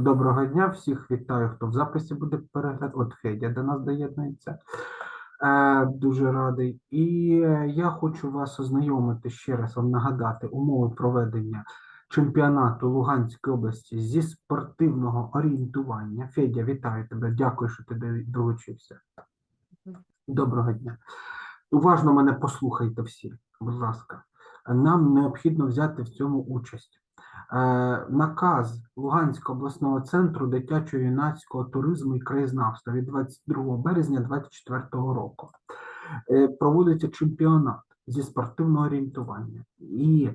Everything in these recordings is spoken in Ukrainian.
Доброго дня, всіх вітаю, хто в записі буде перегляд. От Федя до нас доєднується. Е, дуже радий. І е, я хочу вас ознайомити ще раз, вам нагадати умови проведення чемпіонату Луганської області зі спортивного орієнтування. Федя, вітаю тебе. Дякую, що ти долучився. Доброго дня. Уважно мене послухайте всі, будь ласка. Нам необхідно взяти в цьому участь. Е, наказ Луганського обласного центру дитячо-юнацького туризму і краєзнавства від 22 березня 2024 року. Е, проводиться чемпіонат зі спортивного орієнтування. І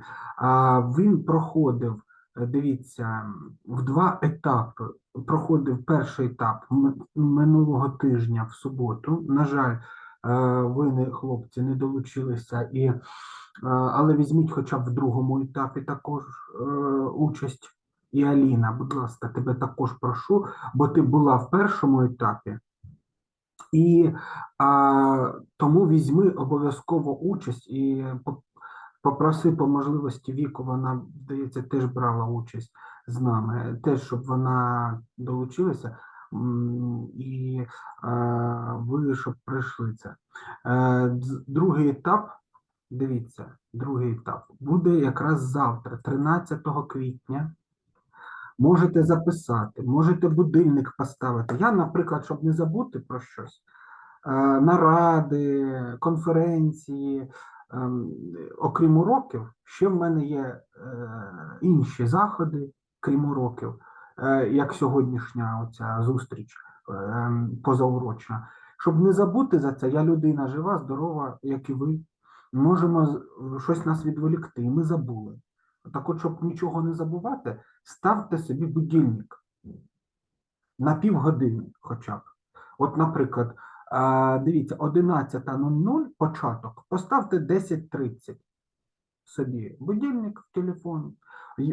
він проходив, е, дивіться, в два етапи. Проходив перший етап минулого тижня в суботу. На жаль, ви, хлопці, не долучилися і але візьміть хоча б в другому етапі також е, участь. І Аліна, будь ласка, тебе також прошу, бо ти була в першому етапі, і а, тому візьми обов'язково участь і попроси по можливості віку, вона, здається, теж брала участь з нами, теж, щоб вона долучилася, і а, ви щоб прийшли це. Е, Другий етап. Дивіться, другий етап буде якраз завтра, 13 квітня. Можете записати, можете будильник поставити. Я, наприклад, щоб не забути про щось, е, наради, конференції, ем, окрім уроків, ще в мене є е, інші заходи, крім уроків, е, як сьогоднішня оця зустріч ем, позаурочна. Щоб не забути за це, я людина жива, здорова, як і ви можемо щось нас відволікти, і ми забули. Так от, щоб нічого не забувати, ставте собі будильник на півгодини хоча б. От, наприклад, дивіться, 11.00 початок, поставте 10.30 собі будильник в телефон.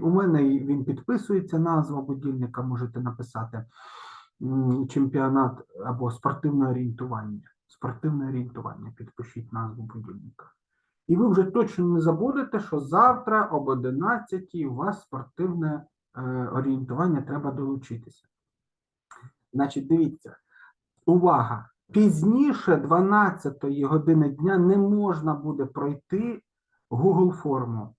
У мене він підписується, назва будильника, можете написати чемпіонат або спортивне орієнтування. Спортивне орієнтування, підпишіть назву будильника. І ви вже точно не забудете, що завтра об 11 у вас спортивне е, орієнтування треба долучитися. Значить, дивіться, увага! Пізніше 12 години дня не можна буде пройти Google форму.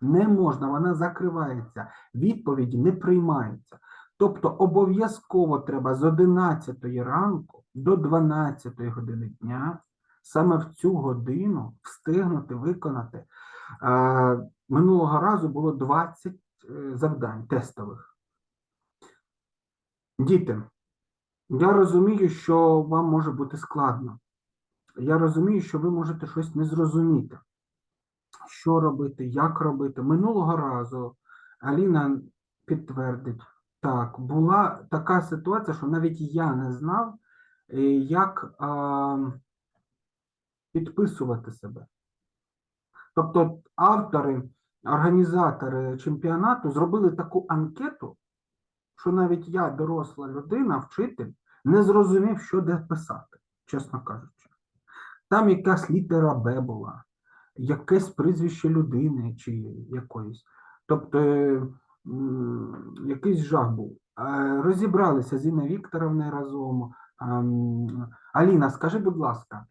Не можна, вона закривається. Відповіді не приймаються. Тобто обов'язково треба з 11 ранку до 12 години дня саме в цю годину встигнути виконати. Е, минулого разу було 20 е, завдань тестових. Діти, я розумію, що вам може бути складно. Я розумію, що ви можете щось не зрозуміти. Що робити, як робити. Минулого разу Аліна підтвердить, так, була така ситуація, що навіть я не знав, е, як а, підписувати себе. Тобто автори, організатори чемпіонату зробили таку анкету, що навіть я, доросла людина, вчитель, не зрозумів, що де писати, чесно кажучи. Там якась літера Б була, якесь прізвище людини чи якоїсь. Тобто якийсь жах був. Е, Розібралися з Інною Вікторовною разом. Ем, Аліна, скажи, будь ласка,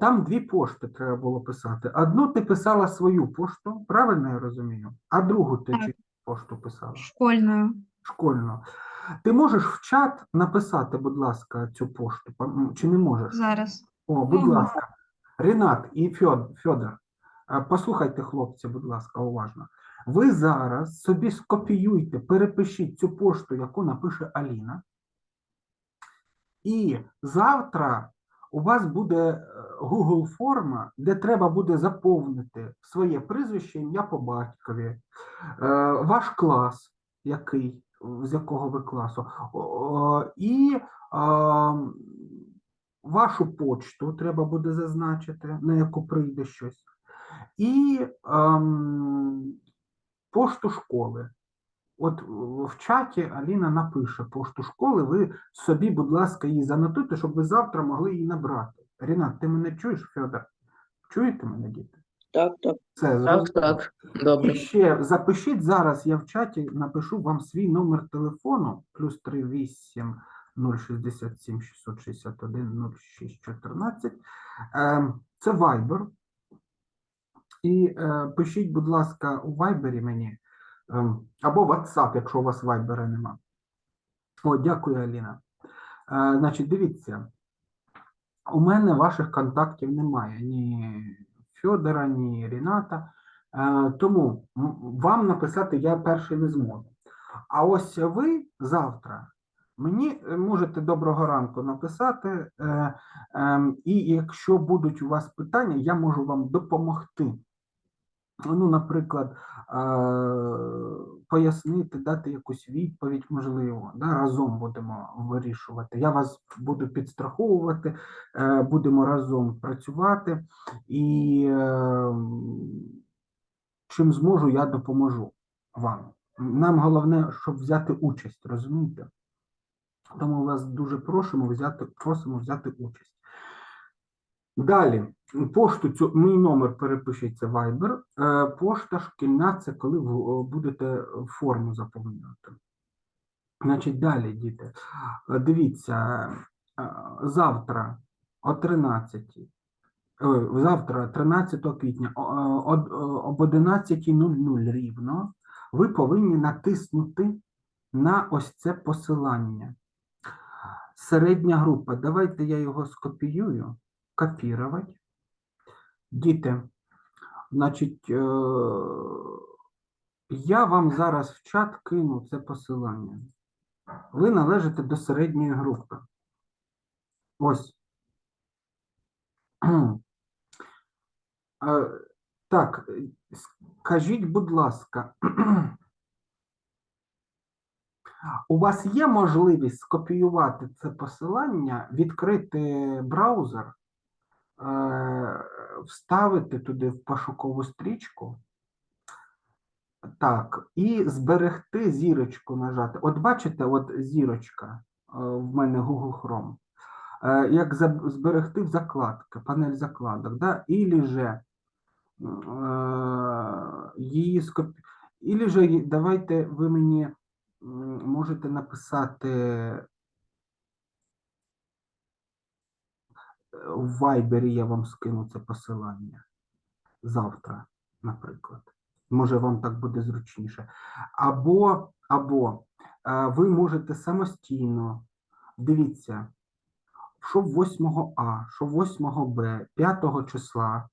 Там дві пошти треба було писати. Одну ти писала свою пошту, правильно я розумію? А другу ти Так. чи пошту писала? Школьную. Школьну. Ти можеш в чат написати, будь ласка, цю пошту? Чи не можеш? Зараз. О, будь Мгм. ласка. Ренат і Фьод- Фьодор, послухайте, хлопці, будь ласка, уважно. Ви зараз собі скопіюйте, перепишіть цю пошту, яку напише Аліна. І завтра у вас буде е, Google форма, де треба буде заповнити своє прізвище, ім'я по батькові, е, ваш клас, який, з якого ви класу, і вашу почту треба буде зазначити, на яку прийде щось, і пошту школи. От в- чаті Аліна напише пошту школи, ви собі, будь ласка, її занотуйте, щоб ви завтра могли її набрати. Рінат, ти мене чуєш, Федор? Чуєте мене, діти? Так, так. Це Так, так. І Добре. ще запишіть зараз, я в чаті напишу вам свій номер телефону плюс 38 067 661 0614. Е, Це Viber. І е, пишіть, будь ласка, у Viber мені або WhatsApp, якщо у вас Viber нема. О, дякую, Аліна. Е, значить, дивіться, у мене ваших контактів немає ні Фьодора, ні Ріната. Е, Тому вам написати я перший не зможу. А ось ви завтра мені можете доброго ранку написати, е, ем, і якщо будуть у вас питання, я можу вам допомогти. Ну, наприклад, пояснити, дати якусь відповідь, можливо, да, разом будемо вирішувати. Я вас буду підстраховувати, е, будемо разом працювати, і е, чим зможу, я допоможу вам. Нам головне, щоб взяти участь, розумієте? Тому вас дуже просимо взяти, просимо взяти участь. Далі, пошту цю, мій номер перепишеться Viber. Е, пошта шкільна це коли ви будете форму заповнювати. Значить, далі, діти. Е, Дивіться, е, завтра о 13. Завтра, 13 квітня, об 11.00 рівно, ви повинні натиснути на ось це посилання. Середня група. Давайте я його скопіюю, копірувати. Діти, значить, е, я вам зараз в чат кину це посилання. Ви належите до середньої групи. Ось. Е, Так, скажіть, будь ласка, у вас є можливість скопіювати це посилання, відкрити браузер, вставити туди в пошукову стрічку, так, і зберегти зірочку нажати. От бачите, от зірочка е, в мене Google Chrome. Е, Як зберегти в закладки, панель закладок, да? Ілі же е, її скоп... Ілі же давайте ви мені можете написати е, в Viber я вам скину це посилання завтра, наприклад. Може, вам так буде зручніше. Або, або е, ви можете самостійно, дивіться, що 8 А, що 8 Б, 5 числа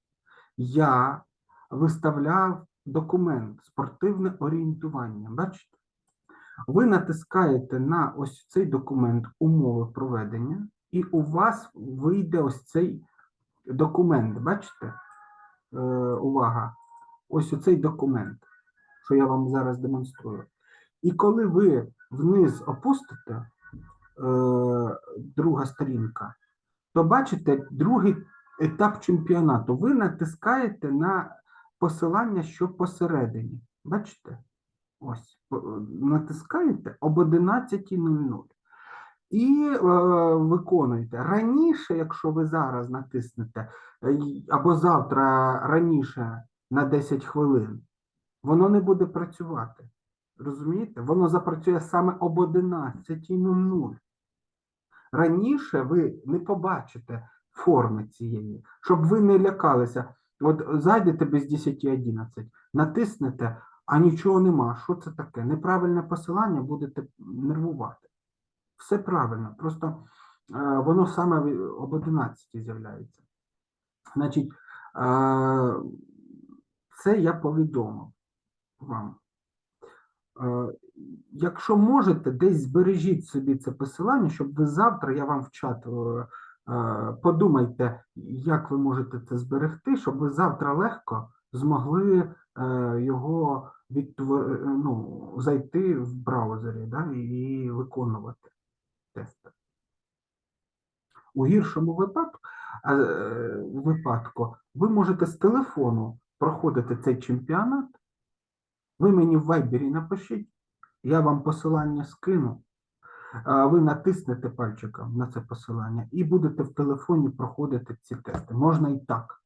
я виставляв документ спортивне орієнтування. Бачите? Ви натискаєте на ось цей документ умови проведення, і у вас вийде ось цей документ. Бачите? Е, увага! Ось оцей документ, що я вам зараз демонструю. І коли ви вниз опустите, е, друга сторінка, то бачите другий етап чемпіонату. Ви натискаєте на посилання, що посередині. Бачите? Ось, натискаєте об 11.00 і е, виконуєте. Раніше, якщо ви зараз натиснете, е, або завтра раніше на 10 хвилин, воно не буде працювати. Розумієте? Воно запрацює саме об 11.00. Раніше ви не побачите форми цієї, щоб ви не лякалися. От зайдете без 10.11, натиснете, а нічого нема. Що це таке? Неправильне посилання будете нервувати. Все правильно, просто е, воно саме об 11 з'являється. Значить, е, це я повідомив вам. Е, Якщо можете, десь збережіть собі це посилання, щоб ви завтра, я вам в чат подумайте, як ви можете це зберегти, щоб ви завтра легко змогли його відтвор... ну, зайти в браузері да, і виконувати тести. У гіршому випадку, е, випадку ви можете з телефону проходити цей чемпіонат. Ви мені в вайбері напишіть, я вам посилання скину. Ви натиснете пальчиком на це посилання і будете в телефоні проходити ці тести. Можна і так.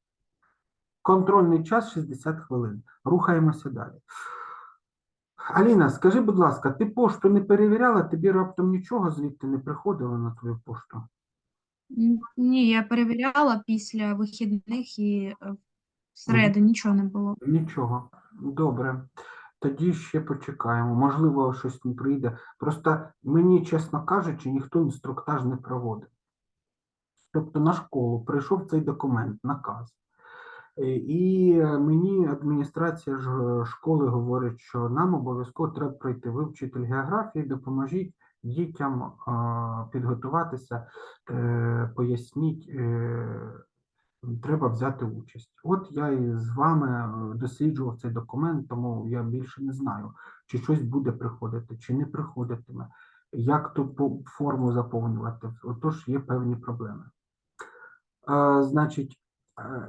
Контрольний час 60 хвилин. Рухаємося далі. Аліна, скажи, будь ласка, ти пошту не перевіряла, тобі раптом нічого звідти не приходило на твою пошту? Ні, я перевіряла після вихідних і е, в нічого не було. Нічого. Добре. Тоді ще почекаємо. Можливо, щось не прийде. Просто мені, чесно кажучи, ніхто інструктаж не проводив. Тобто на школу прийшов цей документ, наказ. Е, І е, мені адміністрація е, школи говорить, що нам обов'язково треба пройти. Ви вчитель географії, допоможіть дітям підготуватися, поясніть, треба взяти участь. От я і з вами досліджував цей документ, тому я більше не знаю, чи щось буде приходити, чи не приходитиме, як ту форму заповнювати. Отож, є певні проблеми. Значить,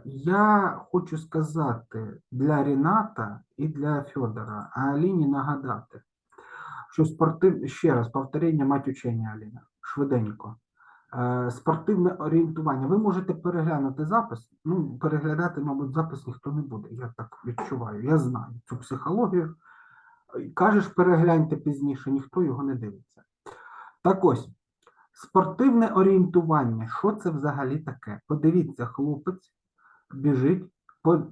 я хочу сказати для Ріната і для Федора, а Аліні нагадати, що спортив... ще раз повторення мать учення, Аліна, швиденько. Е, Спортивне орієнтування. Ви можете переглянути запис. Ну, переглядати, мабуть, запис ніхто не буде. Я так відчуваю. Я знаю цю психологію. Кажеш, перегляньте пізніше, ніхто його не дивиться. Так ось, спортивне орієнтування. Що це взагалі таке? Подивіться, хлопець біжить по,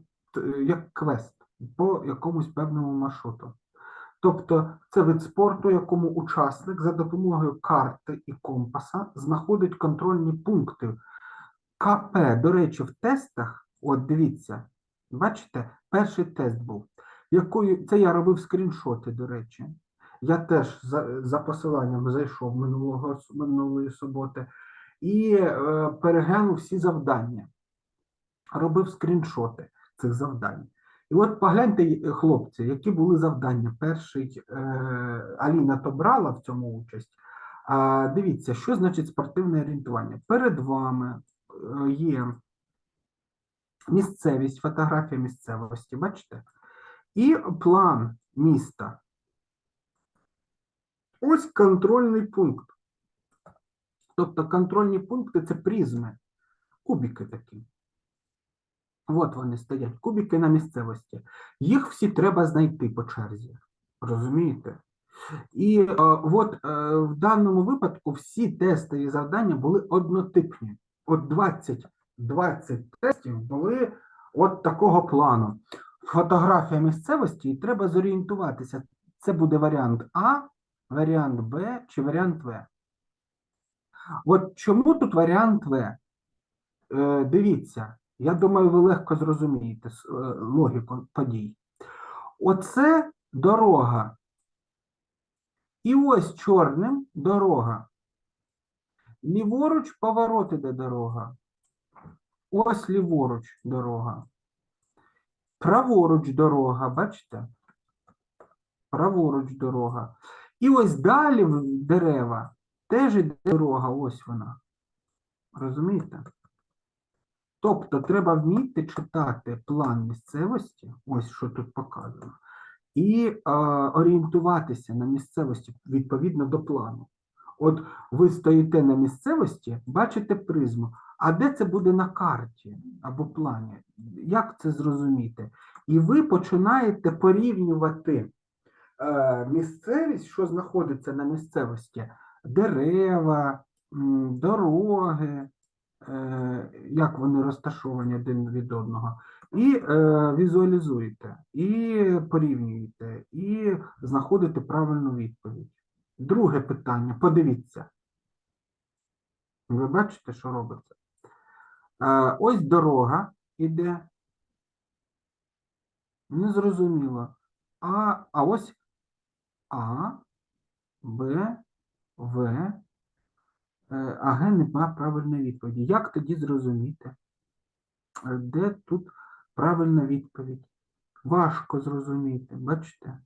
як квест по якомусь певному маршруту. Тобто це вид спорту, якому учасник за допомогою карти і компаса знаходить контрольні пункти. КП, до речі, в тестах, от дивіться, бачите, перший тест був. Якою, це я робив скріншоти, до речі. Я теж за, за посиланням зайшов минулого, минулої суботи і е, переглянув всі завдання. Робив скріншоти цих завдань. І от погляньте, е, хлопці, які були завдання. Перший е, Аліна то брала в цьому участь. А, дивіться, що значить спортивне орієнтування. Перед вами е, є місцевість, фотографія місцевості, бачите? І план міста. Ось контрольний пункт. Тобто контрольні пункти це призми, кубики такі. От вони стоять, кубики на місцевості. Їх всі треба знайти по черзі. Розумієте? І е, от е, в даному випадку всі тестові завдання були однотипні. От 20, 20 тестів були от такого плану. Фотографія місцевості, і треба зорієнтуватися. Це буде варіант А, варіант Б чи варіант В. От чому тут варіант В? Е, дивіться, я думаю, ви легко зрозумієте е, логіку подій. Оце дорога. І ось чорним дорога. Ліворуч поворот іде дорога. Ось ліворуч дорога. Праворуч дорога, бачите? Праворуч дорога. І ось далі дерева теж іде дорога, ось вона. Розумієте? Тобто треба вміти читати план місцевості, ось що тут показано, і е, орієнтуватися на місцевості відповідно до плану. От ви стоїте на місцевості, бачите призму, а де це буде на карті або плані? Як це зрозуміти? І ви починаєте порівнювати е, місцевість, що знаходиться на місцевості, дерева, дороги, як вони розташовані один від одного, і е, візуалізуєте, і порівнюєте, і знаходите правильну відповідь. Друге питання. Подивіться. Ви бачите, що робиться? Е, ось дорога іде. Незрозуміло. А, а ось А, Б, В, Е, а Г нема правильної відповіді. Як тоді зрозуміти? Е, Де тут правильна відповідь? Важко зрозуміти, бачите?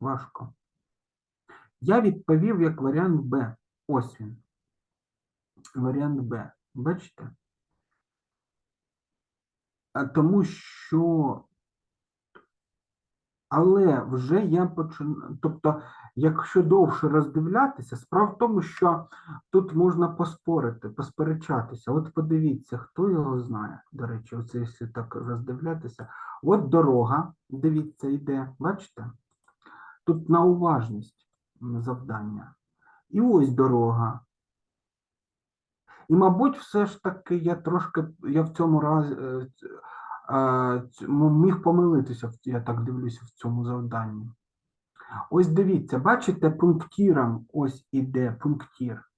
Важко. Я відповів як варіант Б. Ось він. Варіант Б. Бачите? Тому що Але вже я починаю. Тобто, якщо довше роздивлятися, справа в тому, що тут можна поспорити, посперечатися. От подивіться, хто його знає. До речі, оце якщо так роздивлятися. От дорога, дивіться, йде, бачите? Тут на уважність завдання. І ось дорога. І, мабуть, все ж таки я трошки, я в цьому разі е, міг помилитися, я так дивлюся в цьому завданні. Ось дивіться, бачите, пунктіром ось іде пунктір.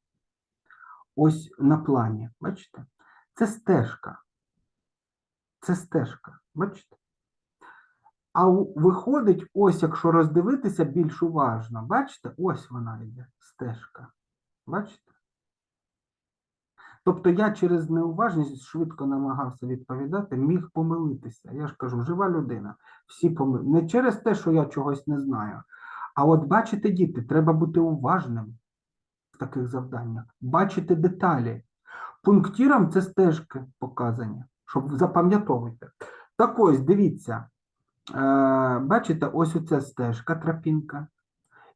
Ось на плані, бачите? Це стежка. Це стежка, бачите? А виходить, ось якщо роздивитися більш уважно, бачите, ось вона йде, стежка. Бачите? Тобто я через неуважність швидко намагався відповідати, міг помилитися. Я ж кажу, жива людина. Всі помили... Не через те, що я чогось не знаю. А от бачите, діти, треба бути уважним в таких завданнях, бачити деталі. Пунктіром це стежки показані, щоб запам'ятовуйте. Так ось, дивіться, е, бачите, ось оця стежка, тропінка,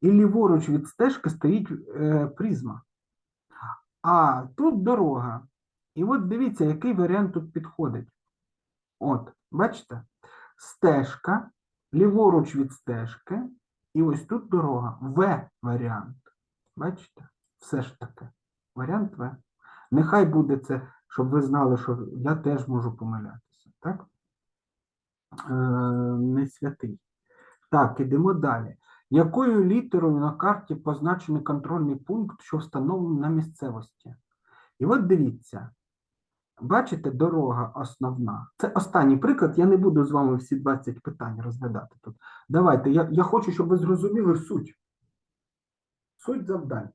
і ліворуч від стежки стоїть е, призма. А тут дорога. І от дивіться, який варіант тут підходить. От, бачите? Стежка, ліворуч від стежки, і ось тут дорога. В варіант. Бачите? Все ж таки. Варіант В. Нехай буде це, щоб ви знали, що я теж можу помилятися. Так? Е, не святий. Так, ідемо далі. Якою літерою на карті позначений контрольний пункт, що встановлений на місцевості? І от дивіться, бачите, дорога основна. Це останній приклад. Я не буду з вами всі 20 питань розглядати тут. Давайте, я, я хочу, щоб ви зрозуміли суть. Суть завдань.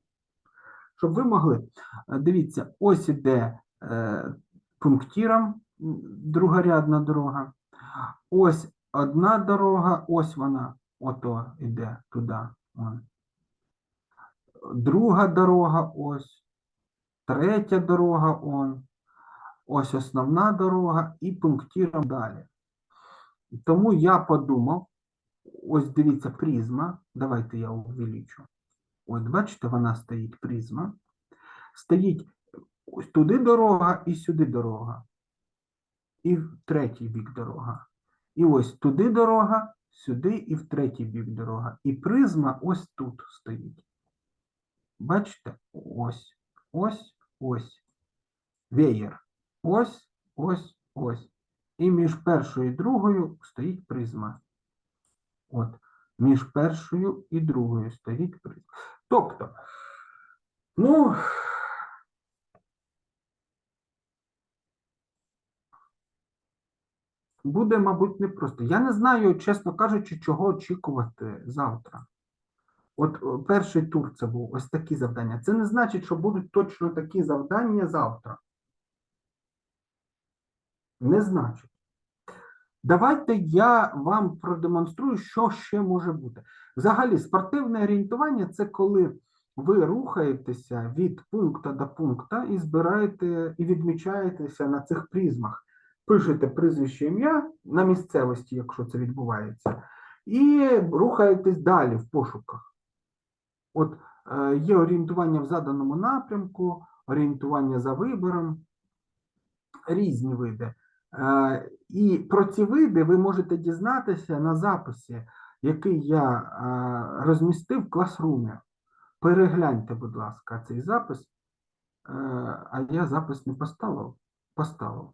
Щоб ви могли. Е, Дивіться, ось іде е, пунктіром другорядна дорога. Ось одна дорога, ось вона, ото йде туди. вон. Друга дорога, ось. Третя дорога, он. Ось основна дорога і пунктіром далі. Тому я подумав, ось дивіться, призма. Давайте я увеличу. Ось, бачите, вона стоїть призма. Стоїть ось туди дорога і сюди дорога. І в третій бік дорога. І ось туди дорога, сюди і в третій бік дорога. І призма ось тут стоїть. Бачите? Ось, ось, ось. Веєр. Ось, ось, ось. І між першою і другою стоїть призма. От. Між першою і другою стоїть призма. Тобто, ну, буде, мабуть, непросто. Я не знаю, чесно кажучи, чого очікувати завтра. От перший тур це був ось такі завдання. Це не значить, що будуть точно такі завдання завтра. Не значить. Давайте я вам продемонструю, що ще може бути. Взагалі, спортивне орієнтування це коли ви рухаєтеся від пункту до пункту і збираєте і відмічаєтеся на цих призмах. Пишете прізвище ім'я на місцевості, якщо це відбувається, і рухаєтесь далі в пошуках. От е, є орієнтування в заданому напрямку, орієнтування за вибором, різні види. Е, І про ці види ви можете дізнатися на записі, який я е, розмістив в класрумі. Перегляньте, будь ласка, цей запис. А я запис не поставив. Поставив.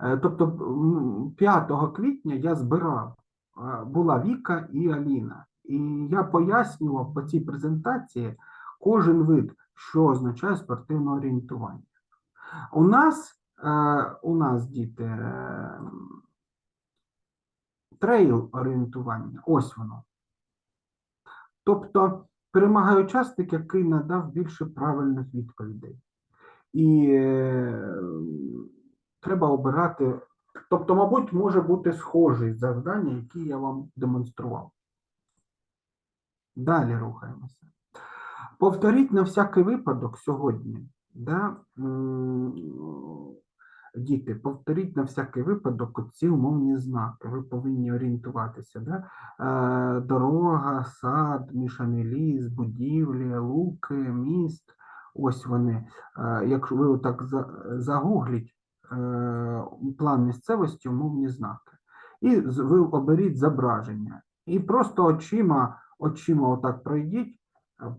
Е, Тобто 5 квітня я збирав, е, була Віка і Аліна. І я пояснював по цій презентації кожен вид, що означає спортивне орієнтування. У нас, е, у нас діти, трейл орієнтування, ось воно. Тобто перемагає учасник, який надав більше правильних відповідей. І треба обирати. Тобто, мабуть, може бути схожий завдання, які я вам демонстрував. Далі рухаємося. Повторіть на всякий випадок сьогодні да, Діти, повторіть на всякий випадок ці умовні знаки. Ви повинні орієнтуватися. Да? Е, дорога, сад, мішаний ліс, будівлі, луки, міст. Ось вони. Е, якщо ви отак загугліть план місцевості, умовні знаки. І ви оберіть зображення. І просто очима, очима отак пройдіть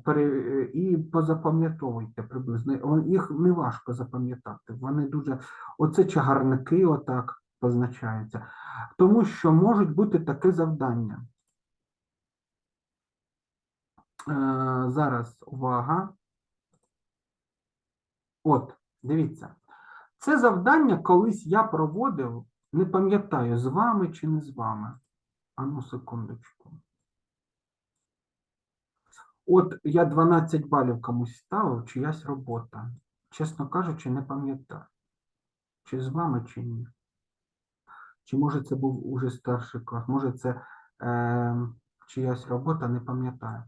е, і позапам'ятовуйте приблизно. Їх не важко запам'ятати. Вони дуже. Оце чагарники отак позначаються. Тому що можуть бути таке завдання. Е, зараз увага. От, дивіться. Це завдання колись я проводив, не пам'ятаю, з вами чи не з вами. Ану, секундочку. От я 12 балів комусь ставив, чиясь робота. Чесно кажучи, не пам'ятаю. Чи з вами, чи ні. Чи може це був уже старший клас, може це е, чиясь робота, не пам'ятаю.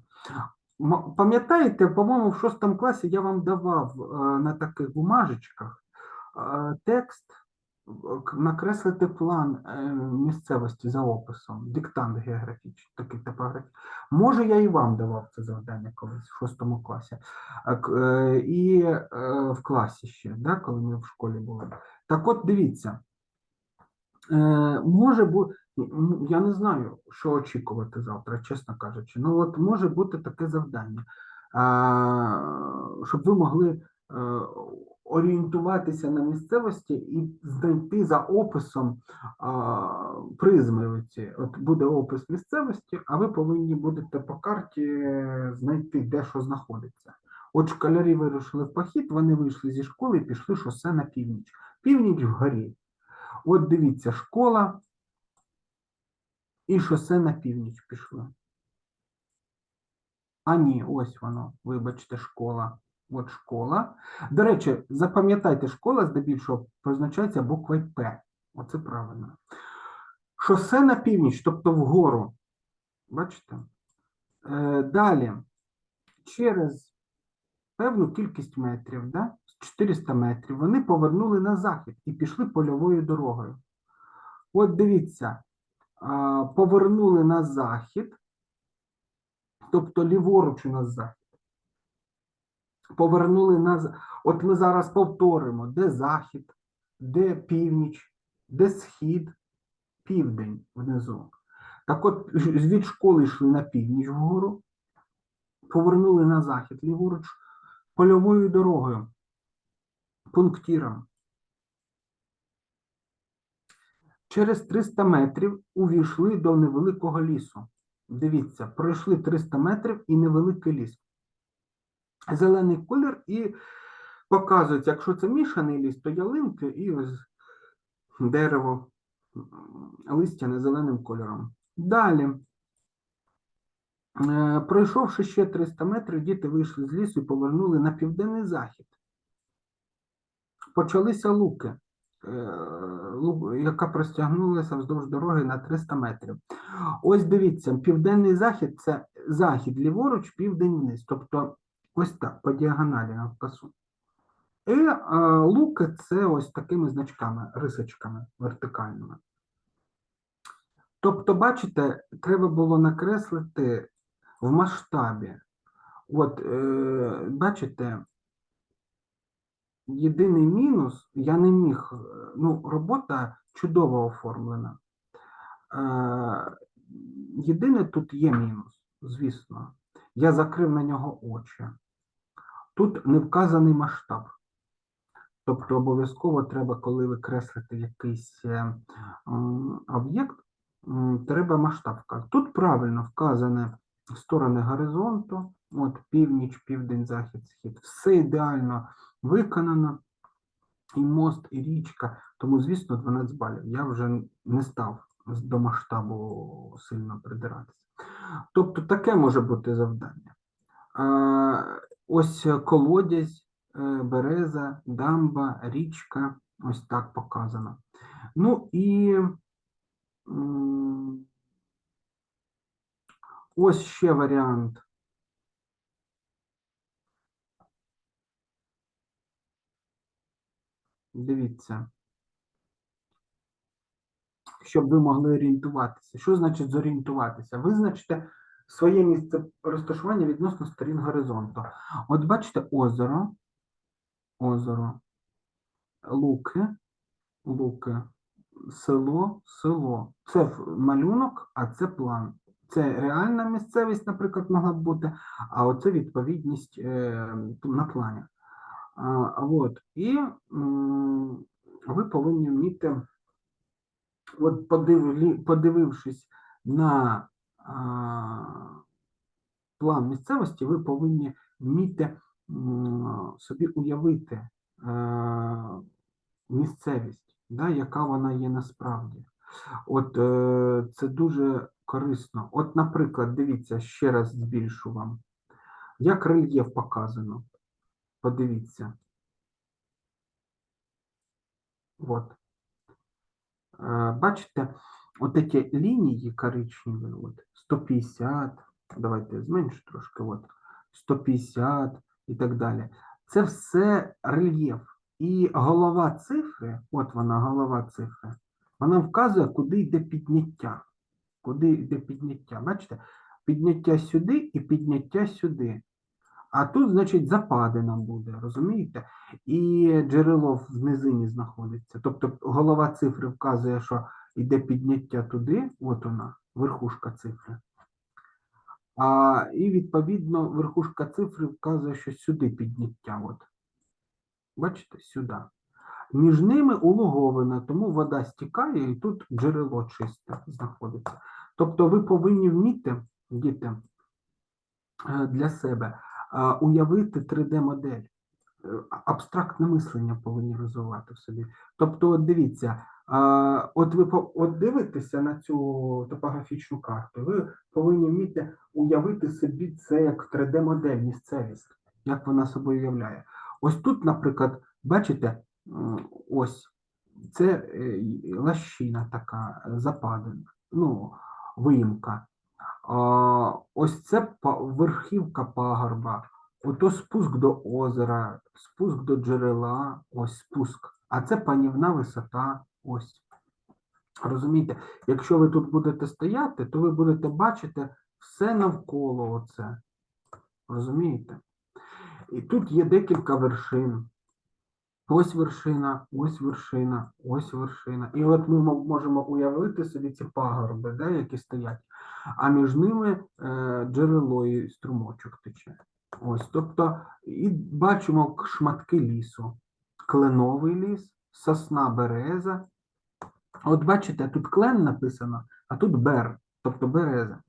Пам'ятаєте, по-моєму, в шостому класі я вам давав е, на таких бумажечках текст, накреслити план е, місцевості за описом, диктант географічний, такий топографічний. Може, я і вам давав це завдання колись в шостому класі. Е, І е, в класі ще, да, коли ми в школі були. Так от дивіться. Може бути, я не знаю, що очікувати завтра, чесно кажучи. Ну, от може бути таке завдання, щоб ви могли орієнтуватися на місцевості і знайти за описом а, призми. Оці. От буде опис місцевості, а ви повинні будете по карті знайти, де що знаходиться. От школярі вирушили в похід, вони вийшли зі школи і пішли шосе на північ. Північ вгорі. От дивіться, школа і шосе на північ пішло. А ні, ось воно, вибачте, школа. От школа. До речі, запам'ятайте, школа здебільшого позначається буквою П. Оце правильно. Шосе на північ, тобто вгору. Бачите? Е, далі, через певну кількість метрів, да? 400 метрів, вони повернули на захід і пішли польовою дорогою. От дивіться, повернули на захід, тобто ліворуч у нас захід. Повернули на з- От ми зараз повторимо, де захід, де північ, де схід, південь внизу. Так от від школи йшли на північ вгору, повернули на захід, ліворуч, польовою дорогою, пунктіром. Через 300 метрів увійшли до невеликого лісу. Дивіться, пройшли 300 метрів і невеликий ліс. Зелений колір і показується, якщо це мішаний ліс, то ялинки і ось дерево м, листяне зеленим кольором. Далі, е, пройшовши ще 300 метрів, діти вийшли з лісу і повернули на південний захід. Почалися луки, е, яка простягнулася вздовж дороги на 300 метрів. Ось дивіться, південний захід це захід ліворуч, південь вниз. Тобто ось так, по діагоналі навпасу. І е, луки це ось такими значками, рисочками вертикальними. Тобто, бачите, треба було накреслити в масштабі. От, е, бачите, єдиний мінус, я не міг, е, ну, робота чудово оформлена. Е, єдине тут є мінус, звісно. Я закрив на нього очі. Тут не вказаний масштаб. Тобто обов'язково треба, коли ви креслите якийсь е, об'єкт, треба масштаб вказати. Тут правильно вказані сторони горизонту, от північ, південь, захід, схід. Все ідеально виконано. І мост, і річка. Тому, звісно, 12 балів. Я вже не став до масштабу сильно придиратися. Тобто таке може бути завдання. Е, Ось колодязь, е, береза, дамба, річка. Ось так показано. Ну і ось ще варіант. Дивіться. щоб ви могли орієнтуватися. Що значить зорієнтуватися? Визначте своє місце розташування відносно сторін горизонту. От бачите озеро, озеро, луки, луки, село, село. Це малюнок, а це план. Це реальна місцевість, наприклад, могла б бути, а оце відповідність е, на плані. От, і ви повинні вміти, от подивившись на план місцевості, ви повинні вміти собі уявити е, місцевість, да, яка вона є насправді. От е, це дуже корисно. От, наприклад, дивіться, ще раз збільшу вам. Як рельєф показано. Подивіться. От. Е, Бачите, от такі лінії коричневі, от 150, давайте зменшу трошки, от 150 і так далі. Це все рельєф. І голова цифри, от вона, голова цифри, вона вказує, куди йде підняття. Куди йде підняття. Бачите? Підняття сюди і підняття сюди. А тут, значить, западина буде, розумієте? І джерело в низині знаходиться. Тобто голова цифри вказує, що йде підняття туди, от вона, верхушка цифри. А, і відповідно верхушка цифри вказує, що сюди підняття. От. Бачите, сюди. Між ними улоговина, тому вода стікає, і тут джерело чисте знаходиться. Тобто ви повинні вміти, діти, е, для себе е, уявити 3D-модель. Е, Абстрактне мислення повинні розвивати в собі. Тобто, дивіться, от ви от дивитеся на цю топографічну карту, ви повинні вміти уявити собі це як 3D-модель, місцевість, як вона собою являє. Ось тут, наприклад, бачите, ось це е, лащина така, е, западина, ну, виїмка. Ось це верхівка пагорба, ото спуск до озера, спуск до джерела, ось спуск. А це панівна висота, ось. Розумієте, якщо ви тут будете стояти, то ви будете бачити все навколо оце. Розумієте? І тут є декілька вершин. Ось вершина, ось вершина, ось вершина. І от ми можемо уявити собі ці пагорби, да, які стоять, а між ними е, джерело і струмочок тече. Ось, тобто, і бачимо шматки лісу, кленовий ліс, сосна береза. От бачите, тут клен написано, а тут бер, тобто береза.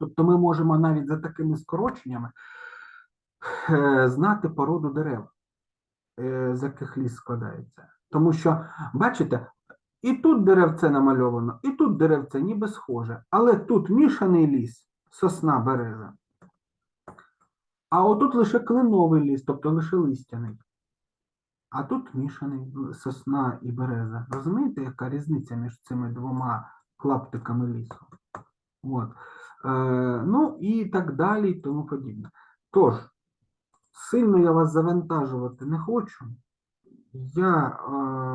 Тобто ми можемо навіть за такими скороченнями е, знати породу дерев, е, з яких ліс складається. Тому що, бачите, і тут деревце намальовано, і тут деревце ніби схоже, але тут мішаний ліс, сосна, береза. А отут лише кленовий ліс, тобто лише листяний. А тут мішаний сосна і береза. Розумієте, яка різниця між цими двома клаптиками лісу? От. Е, ну і так далі, і тому подібне. Тож, сильно я вас завантажувати не хочу. Я е,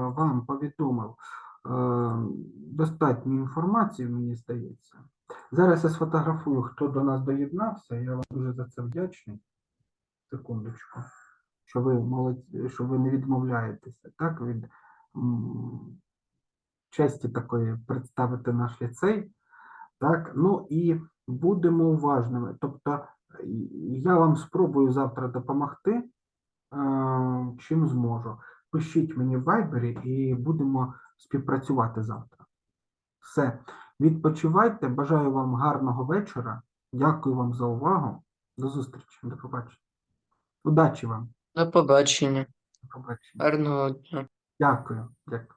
вам повідомив е, достатньо інформації, мені здається. Зараз я сфотографую, хто до нас доєднався. Я вам дуже за це вдячний. Секундочку. Що ви молодці, що ви не відмовляєтеся, так, від честі такої представити наш ліцей. Так, ну і будемо уважними. Тобто, я вам спробую завтра допомогти, е, чим зможу. Пишіть мені в вайбері і будемо співпрацювати завтра. Все. Відпочивайте. Бажаю вам гарного вечора. Дякую вам за увагу. До зустрічі. До побачення. Удачі вам. До побачення. До побачення. Гарного дня. Дякую. Дякую.